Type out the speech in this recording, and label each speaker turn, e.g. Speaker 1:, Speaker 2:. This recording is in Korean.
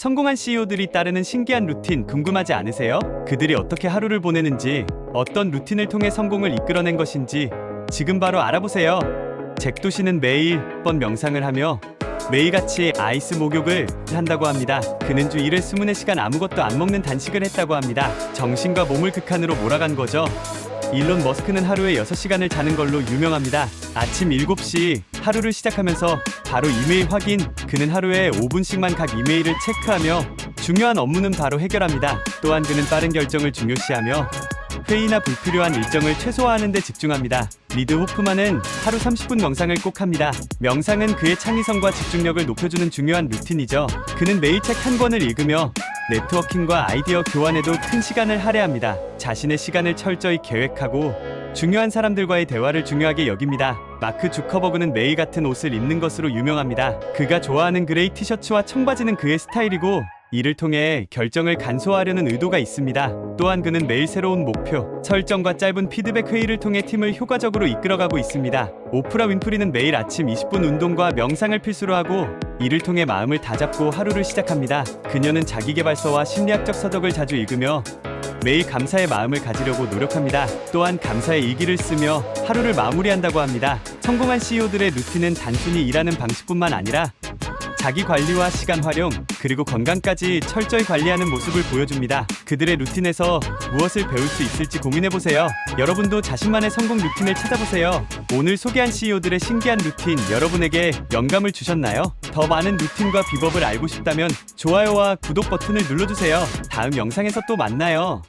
Speaker 1: 성공한 CEO들이 따르는 신기한 루틴 궁금하지 않으세요? 그들이 어떻게 하루를 보내는지, 어떤 루틴을 통해 성공을 이끌어낸 것인지 지금 바로 알아보세요. 잭도 씨는 매일 번 명상을 하며 매일같이 아이스 목욕을 한다고 합니다. 그는 주 1회 24시간 아무것도 안 먹는 단식을 했다고 합니다. 정신과 몸을 극한으로 몰아간 거죠. 일론 머스크는 하루에 6시간을 자는 걸로 유명합니다. 아침 7시 하루를 시작하면서 바로 이메일 확인. 그는 하루에 5분씩만 각 이메일을 체크하며 중요한 업무는 바로 해결합니다. 또한 그는 빠른 결정을 중요시하며 회의나 불필요한 일정을 최소화하는 데 집중합니다. 리드 호프만은 하루 30분 명상을 꼭 합니다. 명상은 그의 창의성과 집중력을 높여주는 중요한 루틴이죠. 그는 매일 책 한 권을 읽으며 네트워킹과 아이디어 교환에도 큰 시간을 할애합니다. 자신의 시간을 철저히 계획하고 중요한 사람들과의 대화를 중요하게 여깁니다. 마크 주커버그는 매일 같은 옷을 입는 것으로 유명합니다. 그가 좋아하는 그레이 티셔츠와 청바지는 그의 스타일이고 이를 통해 결정을 간소화하려는 의도가 있습니다. 또한 그는 매일 새로운 목표, 설정과 짧은 피드백 회의를 통해 팀을 효과적으로 이끌어가고 있습니다. 오프라 윈프리는 매일 아침 20분 운동과 명상을 필수로 하고 이를 통해 마음을 다잡고 하루를 시작합니다. 그녀는 자기계발서와 심리학적 서적을 자주 읽으며 매일 감사의 마음을 가지려고 노력합니다. 또한 감사의 일기를 쓰며 하루를 마무리한다고 합니다. 성공한 CEO들의 루틴은 단순히 일하는 방식뿐만 아니라 자기 관리와 시간 활용, 그리고 건강까지 철저히 관리하는 모습을 보여줍니다. 그들의 루틴에서 무엇을 배울 수 있을지 고민해보세요. 여러분도 자신만의 성공 루틴을 찾아보세요. 오늘 소개한 CEO들의 신기한 루틴 여러분에게 영감을 주셨나요? 더 많은 루틴과 비법을 알고 싶다면 좋아요와 구독 버튼을 눌러주세요. 다음 영상에서 또 만나요.